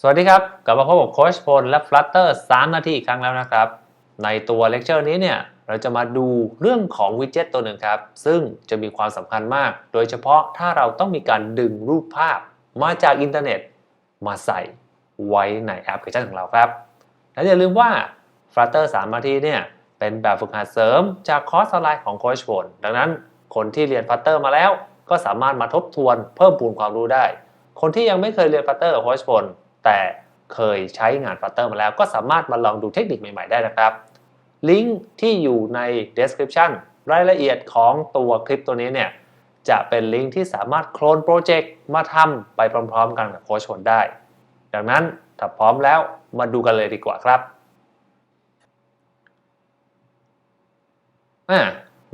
สวัสดีครับ กลับมาพบกับโค้ชพลและ Flutter 3 นาทีอีกครั้งแล้วนะครับ ในตัวเลคเชอร์นี้เนี่ย เราจะมาดูเรื่องของวิดเจ็ตตัวหนึ่งครับ ซึ่งจะมีความสำคัญมาก โดยเฉพาะถ้าเราต้องมีการดึงรูปภาพมาจากอินเทอร์เน็ต มาใส่ไว้ในแอปพลิเคชันของเราครับ และอย่าลืมว่า Flutter 3 นาทีเนี่ย เป็นแบบฝึกหัดเสริมจากคอร์สออนไลน์ของโค้ชพลดังนั้นคนที่เรียน Flutter มาแล้ว ก็สามารถมาทบทวนเพิ่มพูนความรู้ได้ คนที่ยังไม่เคยเรียน Flutter กับโค้ชพล แต่เคยใช้งาน Flutter มาแล้วก็สามารถมาลองดูเทคนิคใหม่ ๆ ได้นะครับ ลิงก์ที่อยู่ใน description รายละเอียดของตัวคลิปตัวนี้เนี่ยจะเป็นลิงก์ที่สามารถโคลนโปรเจกต์มาทำไปพร้อม ๆ กันกับโค้ชพลได้ ดังนั้นถ้าพร้อมแล้วมาดูกันเลยดีกว่าครับ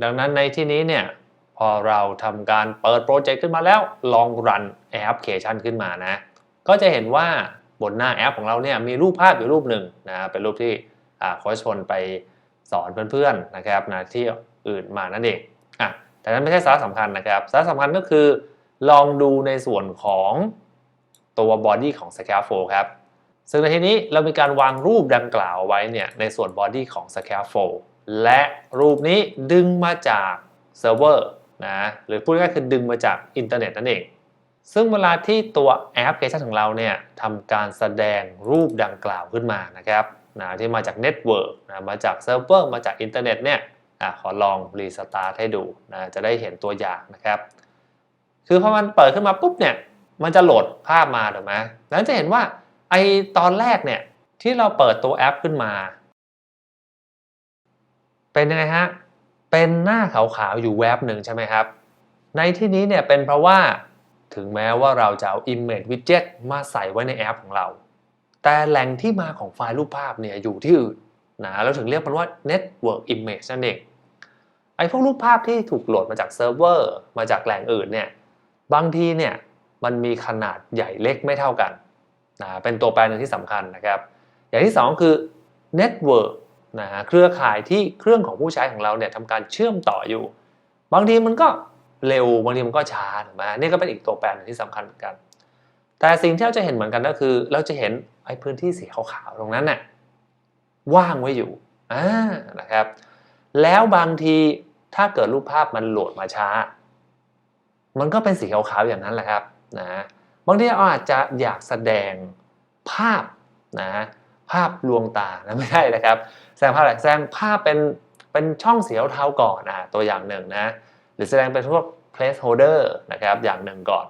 ดังนั้นในที่นี้เนี่ยพอเราทำการเปิดโปรเจกต์ขึ้นมาแล้วลองรันแอปพลิเคชันขึ้นมานะ ก็จะเห็นว่า บนหน้าแอปของเราเนี่ยมีรูปภาพอยู่รูปหนึ่งนะเป็นรูปที่โค้ชพลไปสอนเพื่อนๆนะครับนะที่อื่นมานั่นเองอะแต่นั้นไม่ใช่สาระสำคัญนะครับสาระสำคัญก็คือลองดูในส่วนของตัวบอดี้ของ Scaffold ครับ ซึ่งในที่นี้เรามีการวางรูปดังกล่าวไว้เนี่ยในส่วนบอดี้ของ Scaffold และรูปนี้ดึงมาจากเซิร์ฟเวอร์นะหรือพูดง่ายๆคือดึงมาจากอินเทอร์เน็ตนั่นเอง ซึ่งเวลาที่ตัวแอปพลิเคชันของเราเนี่ยทำการแสดงรูปดังกล่าวขึ้นมานะครับนะที่มาจากเน็ตเวิร์กนะมาจากเซิร์ฟเวอร์มาจากอินเทอร์เน็ตเนี่ยอะขอลองรีสตาร์ทให้ดูนะจะได้เห็นตัวอย่างนะครับ คือพอมันเปิดขึ้นมาปุ๊บเนี่ยมันจะโหลดภาพมาถูกไหมแล้วจะเห็นว่าไอตอนแรกเนี่ยที่เราเปิดตัวแอปขึ้นมา เป็นยังไงฮะเป็นหน้าขาวๆอยู่แวบหนึ่งใช่ไหมครับ ในที่นี้เนี่ยเป็นเพราะว่า ถึงแม้ว่าเราจะเอา Image Widget มาใส่ไว้ในแอปของเรา แต่แหล่งที่มาของไฟล์รูปภาพเนี่ยอยู่ที่อื่นนะเราถึงเรียกมันว่า Network Image นั่นเองไอ้พวกรูปภาพที่ถูกโหลดมาจากเซิร์ฟเวอร์มาจากแหล่งอื่นเนี่ยบางทีเนี่ยมันมีขนาดใหญ่เล็กไม่เท่ากันนะเป็นตัวแปรหนึ่งที่สำคัญนะครับ อย่างที่ 2 คือ Network นะฮะเครือข่ายที่เครื่องของผู้ใช้ของเราเนี่ยทำการเชื่อมต่ออยู่ บางทีมันก็ เร็วบางทีมันก็ช้าถูกไหมนี่ก็เป็นอีกตัวแปรหนึ่งที่สำคัญเหมือนกัน แต่สิ่งที่เราจะเห็นเหมือนกันก็คือ เราจะเห็นไอ้พื้นที่สีขาวๆตรงนั้นน่ะว่างไว้อยู่อ่านะครับ แล้วบางทีถ้าเกิดรูปภาพมันโหลดมาช้า มันก็เป็นสีขาวๆอย่างนั้นแหละครับนะบางทีเราอาจจะอยากแสดงภาพนะภาพลวงตานะไม่ใช่นะครับแสดงภาพอะไรแสดงภาพเป็นเป็นช่องสีเทาๆก่อนอะตัวอย่างหนึ่งนะ หรือแสดงเป็นพวก placeholder นะครับอย่างหนึ่งก่อน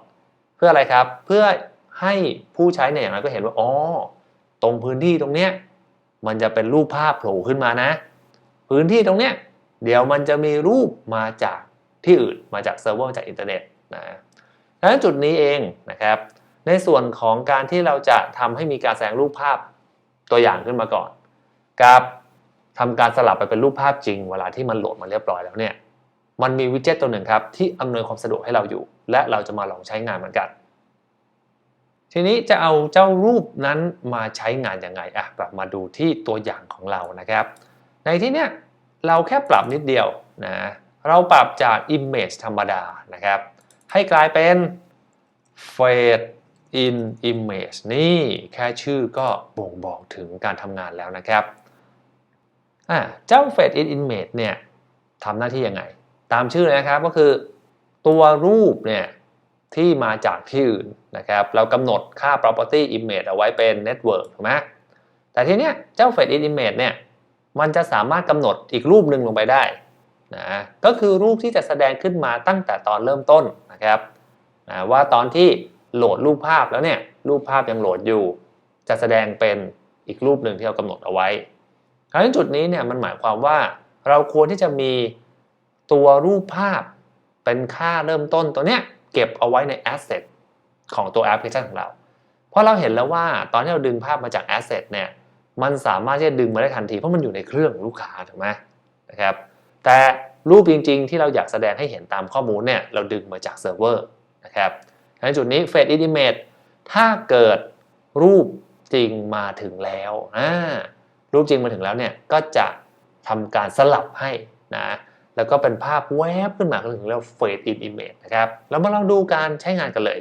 เพื่ออะไรครับเพื่อให้ผู้ใช้เนี่ยอย่างไรก็เห็นว่าอ๋อตรงพื้นที่ตรงเนี้ยมันจะเป็นรูปภาพโผล่ขึ้นมานะ พื้นที่ตรงเนี้ยเดี๋ยวมันจะมีรูปมาจากที่อื่นมาจากเซิร์ฟเวอร์จากอินเทอร์เน็ตนะดังนั้นจุดนี้เองนะครับ ในส่วนของการที่เราจะทำให้มีการแสดงรูปภาพตัวอย่างขึ้นมาก่อน กับทำการสลับไปเป็นรูปภาพจริง เวลาที่มันโหลดมาเรียบร้อยแล้วเนี่ย มันมีวิดเจ็ตตัวหนึ่งครับที่อำนวยความสะดวกให้เราอยู่ และเราจะมาลองใช้งานเหมือนกัน ทีนี้จะเอาเจ้ารูปนั้นมาใช้งานยังไงอะกลับมาดูที่ตัวอย่างของเรานะครับ ในที่เนี้ยเราแค่ปรับนิดเดียวนะเราปรับจาก Image ธรรมดานะครับ ให้กลายเป็น Fade in Image นี่แค่ชื่อก็บ่งบอกถึงการทำงานแล้วนะครับอ่าเจ้า Fade in Image เนี่ยทำหน้าที่ยังไง ตามชื่อเลยนะครับก็คือ ตัวรูปเนี่ยที่มาจากที่อื่นนะครับ เรากำหนดค่า property image เอาไว้เป็น network ถูกไหมแต่ทีเนี้ยเจ้า Fade in Image เนี่ยมันจะสามารถกำหนดอีกรูปหนึ่งลงไปได้นะก็คือรูปที่จะแสดงขึ้นมาตั้งแต่ตอนเริ่มต้นนะครับนะว่าตอนที่โหลดรูปภาพแล้วเนี่ยรูปภาพยังโหลดอยู่ จะแสดงเป็นอีกรูปหนึ่งที่เรากำหนดเอาไว้คราวนี้จุดนี้เนี่ยมันหมายความว่าเราควรที่จะมี ตัวรูปภาพเป็นค่าเริ่มต้นตัวเนี้ยเก็บเอาไว้ใน asset ของตัวแอปพลิเคชันของเรา เพราะเราเห็นแล้วว่าตอนที่เราดึงภาพมาจาก asset เนี่ยมันสามารถที่จะดึงมาได้ทันทีเพราะมันอยู่ในเครื่องลูกค้าถูกไหมนะครับแต่รูปจริงๆ ที่เราอยากแสดงให้เห็นตามข้อมูลเนี่ยเราดึงมาจากเซิร์ฟเวอร์นะครับในจุดนี้ Fade in Image ถ้าเกิดรูปจริงมาถึงแล้วอ่ารูปจริงมาถึงแล้วเนี่ยก็จะทำการสลับให้นะ แล้วก็เป็นภาพแวบขึ้นมาก็ถึงเรียกว่า Fade in Image นะครับเรามาลองดูการใช้งานกันเลย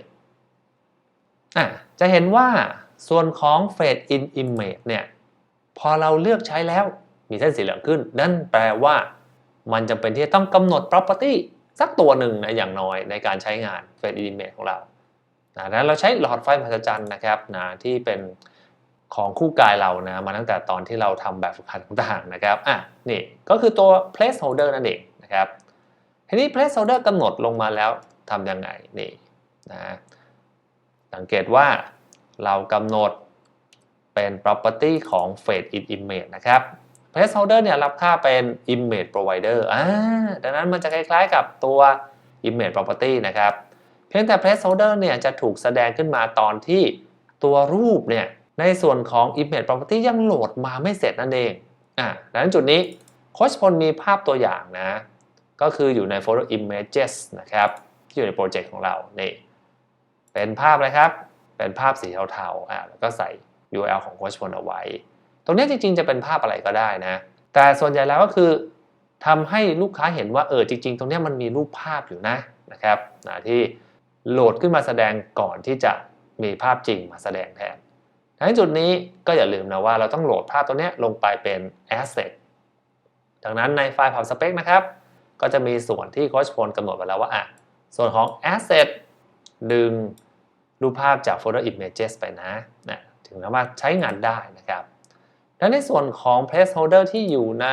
อะจะเห็นว่าส่วนของ Fade in Image เนี่ยพอเราเลือกใช้แล้วมีเส้นสีเหลืองขึ้น นั่นแปลว่ามันจำเป็นที่จะต้องกำหนด property สักตัวหนึ่งนะอย่างน้อยในการใช้งาน Fade in Image ของเรานะนั้นเราใช้หลอดไฟมหัศจรรย์นะครับนะที่เป็น ของคู่กายเรานะมาตั้งแต่ตอนที่เราทำแบบฝึกหัดต่างๆนะครับอะนี่ก็คือตัว placeholder นั่นเองนะครับทีนี้ placeholder กำหนดลงมาแล้วทำยังไงนี่นะสังเกตว่าเรากำหนดเป็น property ของ fade in image นะครับ placeholder เนี่ยรับค่าเป็น image provider อ่าดังนั้นมันจะคล้ายๆกับตัว image property นะครับ เพียงแต่ placeholder เนี่ยจะถูกแสดงขึ้นมาตอนที่ตัวรูปเนี่ย ในส่วนของ image property ยังโหลดมาไม่เสร็จนั่นเองอ่าดังนั้นจุดนี้โคชพลมีภาพตัวอย่างนะ ก็คืออยู่ในโฟลเดอร์ images นะครับ ที่อยู่ในโปรเจกต์ของเรานี่เป็นภาพอะไรครับ เป็นภาพสีเทาๆอ่าแล้วก็ใส่ URL ของโคชพลเอาไว้ ตรงนี้จริงๆ จะเป็นภาพอะไรก็ได้นะ แต่ส่วนใหญ่แล้วก็คือทำให้ลูกค้าเห็นว่าเออจริง ๆ ตรงนี้มันมีรูปภาพอยู่นะนะครับนะที่โหลดขึ้นมาแสดงก่อนที่จะมีภาพจริงมาแสดงแทน ในจุดนี้ก็อย่าลืมนะว่าเราต้องโหลดภาพตัวนี้ลงไปเป็น asset ดังนั้นในไฟล์ p ับ spec นะครับ ก็จะมีส่วนที่โค้ชพลกำหนดไว้แล้วว่าอะส่วนของ asset ดึงรูปภาพจากโฟลเดอร์ images ไปนะนะถึงสามารถใช้งานได้นะครับ และในส่วนของ placeholder ที่อยู่ใน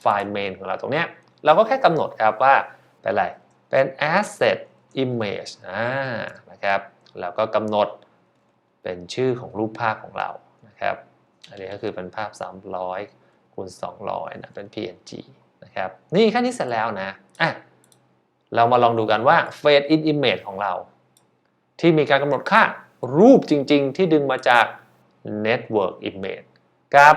ไฟล์ main ของเราตรงนี้เราก็แค่กำหนดครับว่าเป็นอะไร เป็น asset image อ่านะครับ แล้วก็กำหนด เป็นชื่อของรูปภาพของเรานะครับอันนี้ก็คือเป็นภาพ 300คูณ200นะเป็น PNG นะครับนี่แค่นี้เสร็จแล้วนะอะเรามาลองดูกันว่า fade in image ของเรา ที่มีการกำหนดค่ารูปจริง ๆ ที่ดึงมาจาก network image กับ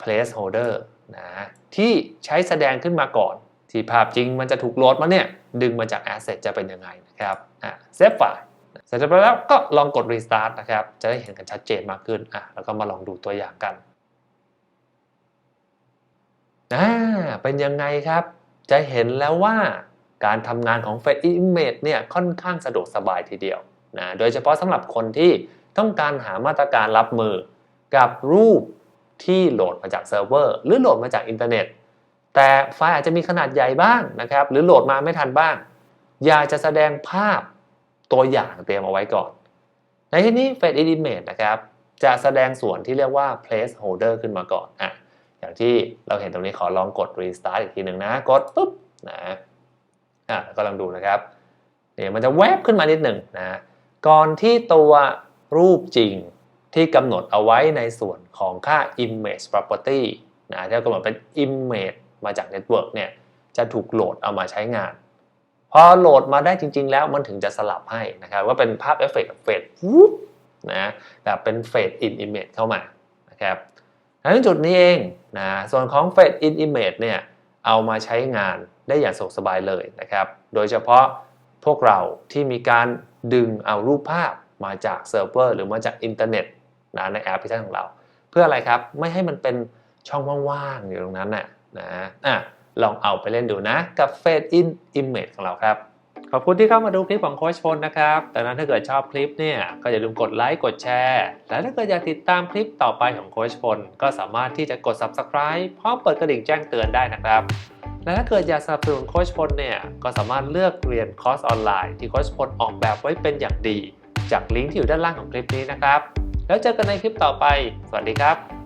placeholder นะที่ใช้แสดงขึ้นมาก่อน ที่ภาพจริงมันจะถูกโหลดมาเนี่ย ดึงมาจาก asset จะเป็นยังไงนะครับอะเซฟไฟล์ เสร็จไปแล้วก็ลองกด restart นะครับ จะได้เห็นกันชัดเจนมากขึ้นอะแล้วก็มาลองดูตัวอย่างกันอ่าเป็นยังไงครับ จะเห็นแล้วว่าการทำงานของ Fade Image เนี่ยค่อนข้างสะดวกสบายทีเดียวนะโดยเฉพาะสำหรับคนที่ต้องการหามาตรการรับมือกับรูปที่โหลดมาจากเซิร์ฟเวอร์หรือโหลดมาจากอินเทอร์เน็ต แต่ไฟล์อาจจะมีขนาดใหญ่บ้างนะครับ หรือโหลดมาไม่ทันบ้าง อยากจะแสดงภาพ ตัวอย่างเตรียมเอาไว้ก่อน ในที่นี้ Fade in Image นะครับ จะแสดงส่วนที่เรียกว่า placeholder ขึ้นมาก่อนอะอย่างที่เราเห็นตรงนี้ขอลองกด restart อีกทีหนึ่งนะ กดปุ๊บนะอะก็ลองดูนะครับเนี่ยมันจะแวบขึ้นมานิดหนึ่งนะก่อนที่ตัวรูปจริงที่กำหนดเอาไว้ในส่วนของค่า image property นะที่กำหนดเป็น image มาจาก network เนี่ยจะถูกโหลดเอามาใช้งาน พอโหลดมาได้จริง ๆ แล้วมันถึงจะสลับให้นะครับว่าเป็นภาพเอฟเฟกต์เฟดวุบนะแบบเป็นเฟด in image เข้ามานะครับดังนั้นจุดนี้เองนะส่วนของ Fade in Image เนี่ยเอามาใช้งานได้อย่างสะดวกสบายเลยนะครับ โดยเฉพาะพวกเราที่มีการดึงเอารูปภาพมาจากเซิร์ฟเวอร์หรือมาจากอินเทอร์เน็ตนะในแอปพลิเคชันของเรา เพื่ออะไรครับ ไม่ให้มันเป็นช่องว่างๆอยู่ตรงนั้นน่ะนะอะ ลองเอาไปเล่นดูนะกับ Fade in Image ของเราครับ ขอบคุณที่เข้ามาดูคลิปของโค้ชพลนะครับดังนั้นถ้าเกิดชอบคลิปเนี่ย ก็อย่าลืมกดไลค์ กดแชร์ และถ้าเกิดอยากติดตามคลิปต่อไปของโค้ชพล ก็สามารถที่จะกด subscribe พร้อมเปิดกระดิ่งแจ้งเตือนได้นะครับและถ้าเกิดอยากสนับสนุนโค้ชพลเนี่ย ก็สามารถเลือกเรียนคอร์สออนไลน์ที่โค้ชพลออกแบบไว้เป็นอย่างดี จากลิงก์ที่อยู่ด้านล่างของคลิปนี้นะครับ แล้วเจอกันในคลิปต่อไป สวัสดีครับ